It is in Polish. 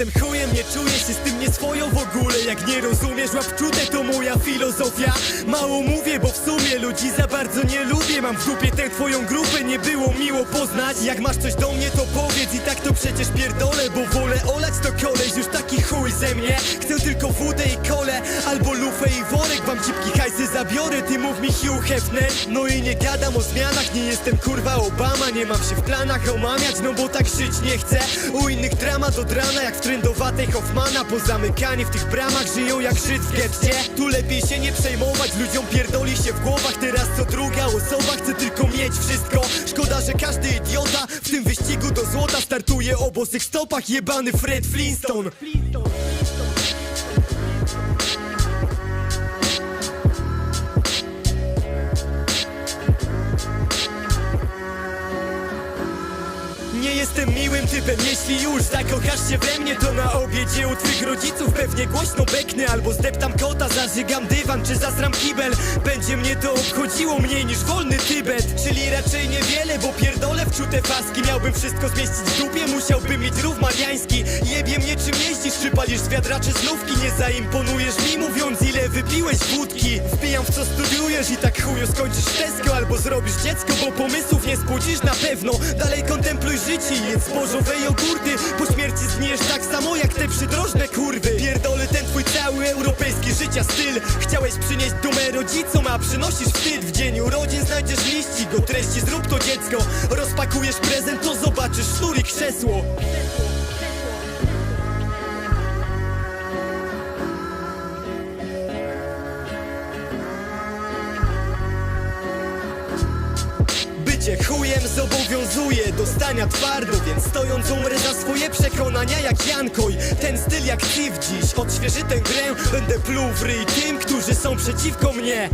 Jestem chujem, nie czuję się z tym nieswoją w ogóle. Jak nie rozumiesz, łap czute, to moja filozofia. Mało mówię, bo w sumie ludzi za bardzo nie lubię. Mam w dupie tę twoją grupę, nie poznać? Jak masz coś do mnie, to powiedz. I tak to przecież pierdolę Bo wolę olać to koleś, już taki chuj ze mnie. Chcę tylko wódę i kole, albo lufę i worek. Wam cipki hajsy zabiorę, ty mów mi Hugh Hefner. No i nie gadam o zmianach, nie jestem kurwa Obama. Nie mam się w planach omamiać, no bo tak żyć nie chcę. U innych dramat od rana, jak w trendowatej Hoffmana. Pozamykani w tych bramach, żyją jak Żyd w getcie. Tu lepiej się nie przejmować, ludziom pierdoli się w głowach. Teraz co druga osoba chce tylko mieć wszystko. Szkoda, że każdy idiota. W tym wyścigu do złota Startuje o bosych stopach, jebany Fred Flintstone. Nie jestem miłym typem, jeśli już zakochasz się we mnie To na obiedzie u twych rodziców pewnie głośno beknę Albo zdeptam kota, zażygam dywan czy zasram kibel. Będzie mnie to obchodziło mniej niż wolny Tybet Raczej niewiele, bo pierdolę w czute faski. Miałbym wszystko zmieścić w dupie, musiałbym mieć rów mariański. Jebie mnie czym jeździsz, czy palisz z wiadraczy znówki Nie zaimponujesz mi mówiąc ile wypiłeś wódki. Wbijam w co studiujesz i tak chuju skończysz Tesco Albo zrobisz dziecko, bo pomysłów nie spłudzisz na pewno. Dalej kontempluj życie jedz zbożowe jogurty. Po śmierci zgniesz tak samo jak te przydrożne życia styl. Chciałeś przynieść dumę rodzicom, a przynosisz wstyd. W dzień urodzin znajdziesz liścik o treści zrób to dziecko. Rozpakujesz prezent, to zobaczysz sznur i krzesło Bycie chujem zobowiązuje do stania twardo Więc stojąc umrę za swoje przekonania jak Jankoj. Ten styl jak w dziś odświeży tę grę. Będę pluł w ryj tym, którzy są przeciwko mnie